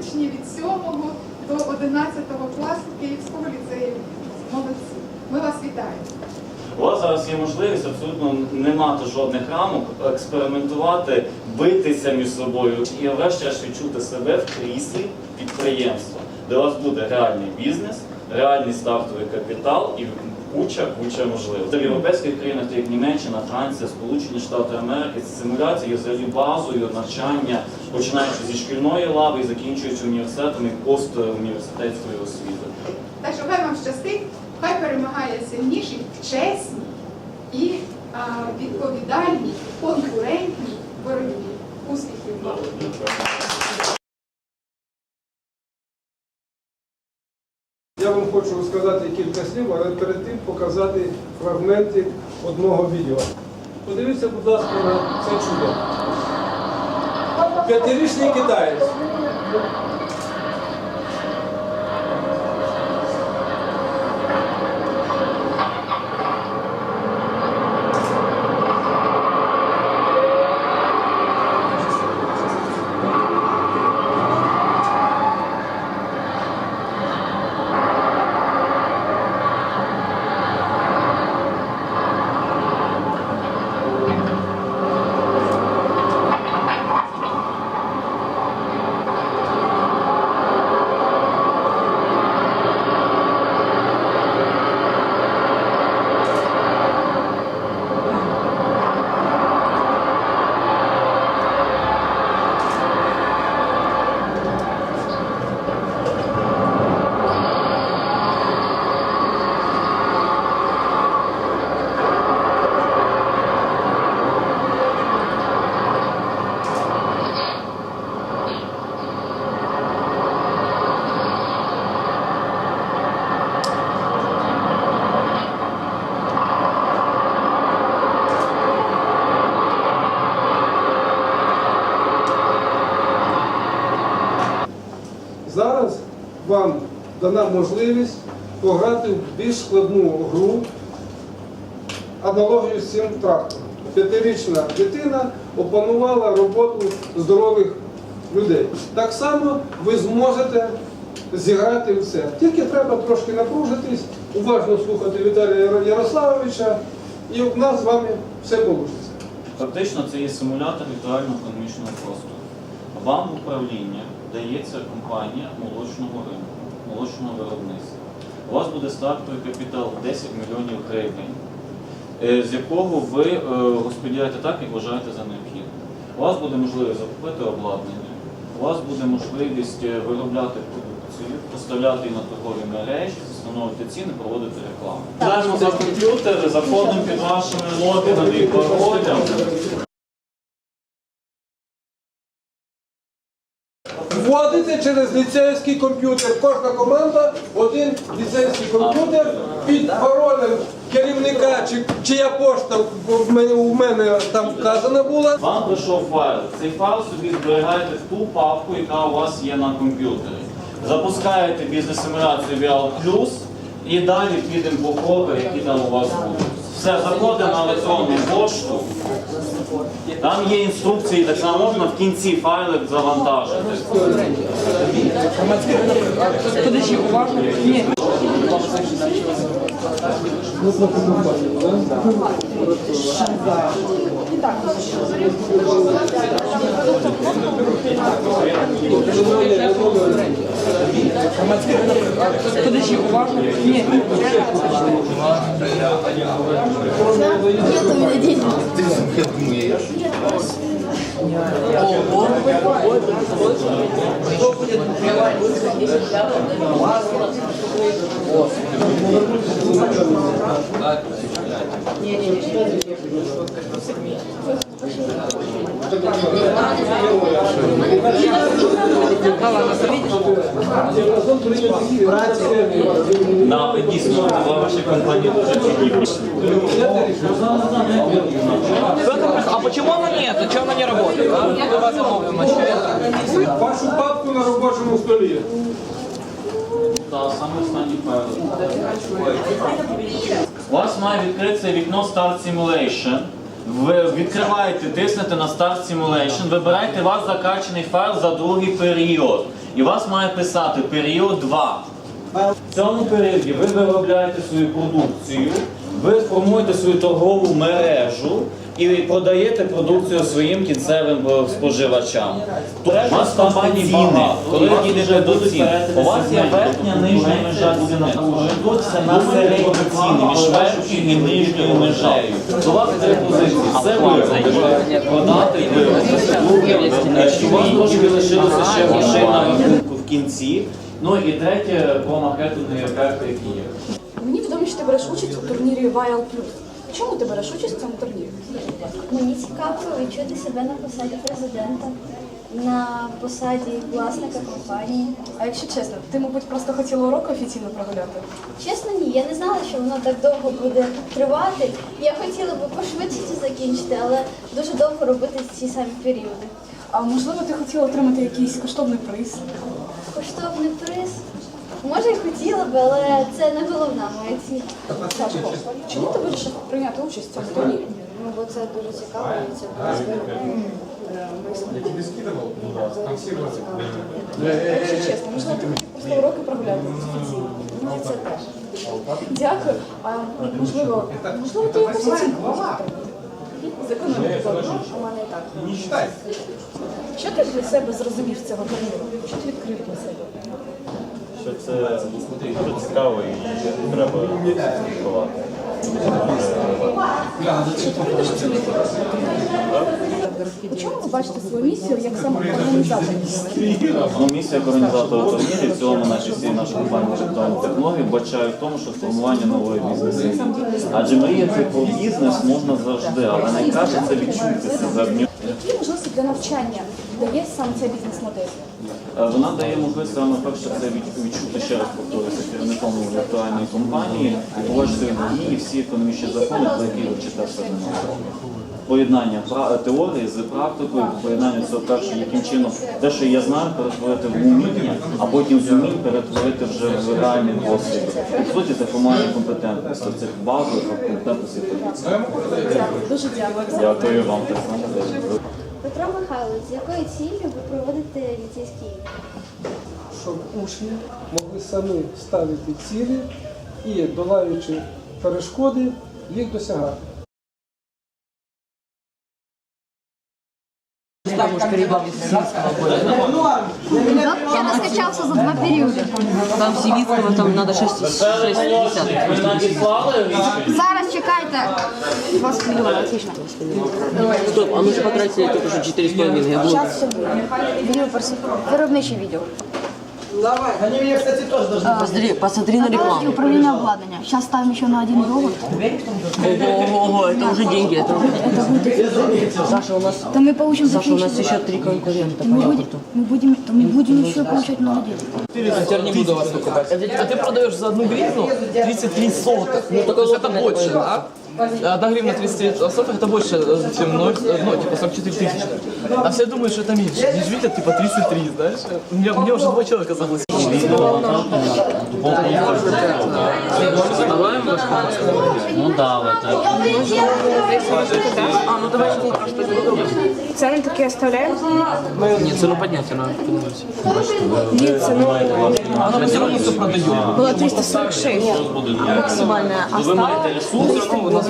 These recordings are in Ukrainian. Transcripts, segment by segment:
учні від 7 до 11 класу Київського ліцею. Молодці. Ми вас вітаємо. У вас зараз є можливість абсолютно не мати жодних рамок, експериментувати, битися між собою і врешті-решт відчути себе в кріслі підприємства, де у вас буде реальний бізнес, реальний стартовий капітал і куча, куча можливостей. В європейських країнах, так як Німеччина, Франція, Сполучені Штати Америки, симуляція взагалі базою навчання, починаючи зі шкільної лави і закінчуючи університетом і постуніверситетською освітою. Так що хай вам щастить, хай перемагає сильніший в чесній і а, відповідальній, конкурентній боротьбі. Успіхів Я вам хочу розказати кілька слів, але перед тим показати фрагменти одного відео. Подивіться, будь ласка, на це чудо. П'ятирічний китаєць. Зараз вам дана можливість пограти в більш складну гру аналогію з цим трактором. П'ятирічна дитина опанувала роботу здорових людей. Так само ви зможете зіграти в це. Тільки треба трошки напружитись, уважно слухати Віталія Ярославовича, і в нас з вами все вийде. Фактично це є симулятор віртуального економічного простору. Вам управління дається компанія молочного ринку, молочного виробництва. У вас буде стартовий капітал 10 мільйонів гривень, е, з якого ви е, розподіляєте так, як вважаєте за необхідне. У вас буде можливість закупити обладнання, у вас буде можливість е, виробляти продукцію, поставляти її на торгові мережі, встановити ціни, проводити рекламу. Знаємо за комп'ютери, заходимо під вашими логінами і паролями. Через ліцейський комп'ютер. Кожна команда один ліцейський комп'ютер під паролем керівника, чи чия пошта в мене, у мене там вказана була. Вам прийшов файл. Цей файл собі зберігаєте в ту папку, яка у вас є на комп'ютері. Запускаєте бізнес-симуляцію Vial Plus і далі підемо по кроках, які там у вас будуть. Все, заходимо на електронну пошту. Там є інструкції, так само можна в кінці файлик завантажити. Подожди, уважно. Подожди, уважно. Ні. Нет у меня денег. Ні, ні, ні. На дійсно в вашій компанії дуже цінні. А почему она нет? А что не? Давай на. Вашу папку на робочому столі. Так, саме останній файл. У вас має відкритися вікно Start Simulation, Ви відкриваєте, тиснете на Start Simulation, вибираєте ваш закачаний файл за другий період. І вас має писати період 2. В цьому періоді ви виробляєте свою продукцію, ви формуєте свою торгову мережу і продаєте продукцію своїм кінцевим е, споживачам. У вас компанії ціни, коли ви дійдете до цін, у вас є верхня нижня межа ціни. Ведуться на середні ціни між верхньою і нижньою межею. У вас три позиції. Все виробити, продати, виробити. У вас трошки лишилося ще грошей на рахунку в кінці. Ну і третє по маркетингові ефекти, які є. Мені відомо, що ти береш участь у турнірі Vial Plus. Чому ти береш участь в цьому турнірі? Мені цікаво відчути себе на посаді президента, на посаді власника компанії. А якщо чесно, ти, мабуть, просто хотіла урок офіційно прогуляти. Чесно, ні, я не знала, що воно так довго буде тривати. Я хотіла би пошвидше це закінчити, але дуже довго робити ці самі періоди. А можливо, ти хотіла отримати якийсь коштовний приз? Коштовний приз. Може, і хотіла б, але це не головна моя ціль. Сашко, чому ти вирішив прийняти участь в цьому турнірі? Ну, бо це дуже цікаво і це Якщо чесно, можливо, ти хотів просто уроки прогуляти офіційно. Ну, це теж. Дякую. А можливо, можливо, ти якусь оцінку заодно? У мене і так. Що ти для себе зрозумів з цього турніру? Що ти відкрив для себе? Що це дуже цікаво і треба слідкувати. У чому ви бачите свою місію як самоорганізатор? Ну, місія організатора турнірів, в цілому наші всі наші компанії електронні технології бачає в тому, що формування нової бізнес. Адже мріяти про бізнес можна завжди, але найкраще це відчути себе в ньому. Для навчання дає саме ця бізнес-модель? Е, Вона дає можливість саме перше це відчути ще раз повторюся керівником віртуальної компанії і побачити дії всі економічні закони, про які ви на Поєднання теорії з практикою, поєднання цього перше, яким чином те, що я знаю, перетворити в уміння, а потім з умінь перетворити вже в реальний досвід. По суті, це формування компетентності цих базових компетентностей. Дуже дякую. Дякую вам так само. Петро Михайлович, з якою ціллю ви проводите ліцейські ігри? щоб учні могли самі ставити цілі і, долаючи перешкоди, їх досягати. Я наскачався за два періоди. Там Сивицкого там надо 6, 650. Зараз чекайте. 20 мільйонів, отлично. Стоп, а мы же потратили только уже 4,5. Я был... Зараз все буде. Відео виробниче відео. Посмотри, посмотри на рекламу. управління обладнання. Зараз ставимо ще на один йогурт. Ого, ого, это уже деньги. Это уже... Саша, у нас, То ми получим Саша, у нас еще три конкурента по Мы будем, йогурту. мы будем, то мы будем еще получать много денег. А теперь не буду вас покупать. А ты продаешь за одну гривну 33 сотых. Ну, то есть это больше, да? Одна гривна 33 сотых это больше, э, чем 0, э, ну, типа 44 тысячи. А все думают, что это меньше. Они же видят, типа 33, знаешь? Мне, мне уже два человека согласились. Ну да, так. А, ну давай Цены такие оставляем? Нет, цену поднять надо. Она все равно все продает. Было 346. Максимальна Ви маєте ресурс, ви нас.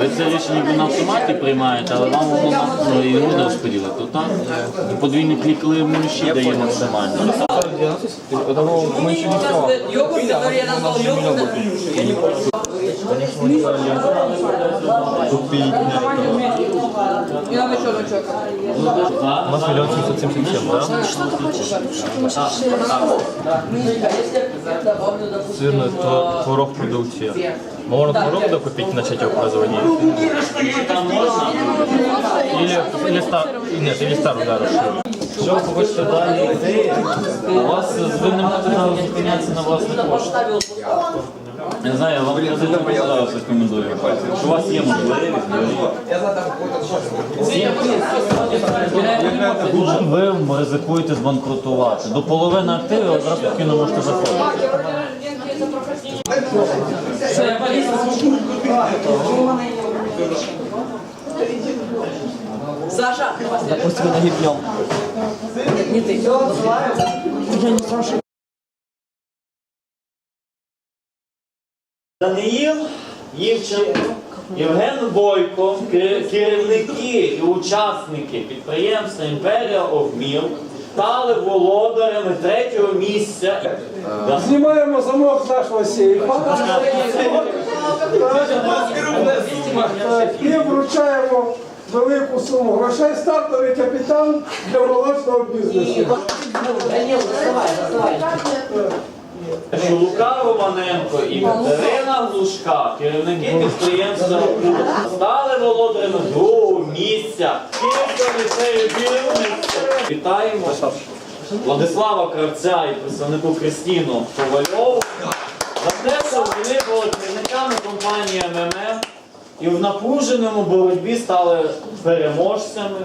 Ви це рішення ви на автоматі приймаєте, але вам воно ну, і не розподілити. То так, подвійний клік ми ще дає максимально. У нас миллион семьсот семьдесят семь, да? Сырный тво- творог продукция. Можно творог докупить, начать его производить? Или, или, стар... Нет, или старую да, расширить. Що хочете далі йти, у вас ви не можете зараз зупинятися на власний кошт. Я не знаю, я вам президент зараз рекомендую. Що у вас є можливість, ви ризикуєте збанкрутувати. До половини активів одразу спокійно можете заходити. Саша! Допустим, на гипнем. Не ты. Уже не Саша. Даниїл Євченко, Євген Бойко, керівники і учасники підприємства Імперія Овміл стали володарями третього місця. Да. Знімаємо замок з нашого сейфа. І вручаємо велику суму грошей. Стартовий капітал для молочного бізнесу. Що Романенко і Катерина Глушка, керівники підприємства стали володарями другого місця. Київського ліцею Білорусі. Вітаємо Владислава Кравця і представнику Кристіну Ковальову за те, що вони були керівниками компанії МММ і в напруженому боротьбі стали переможцями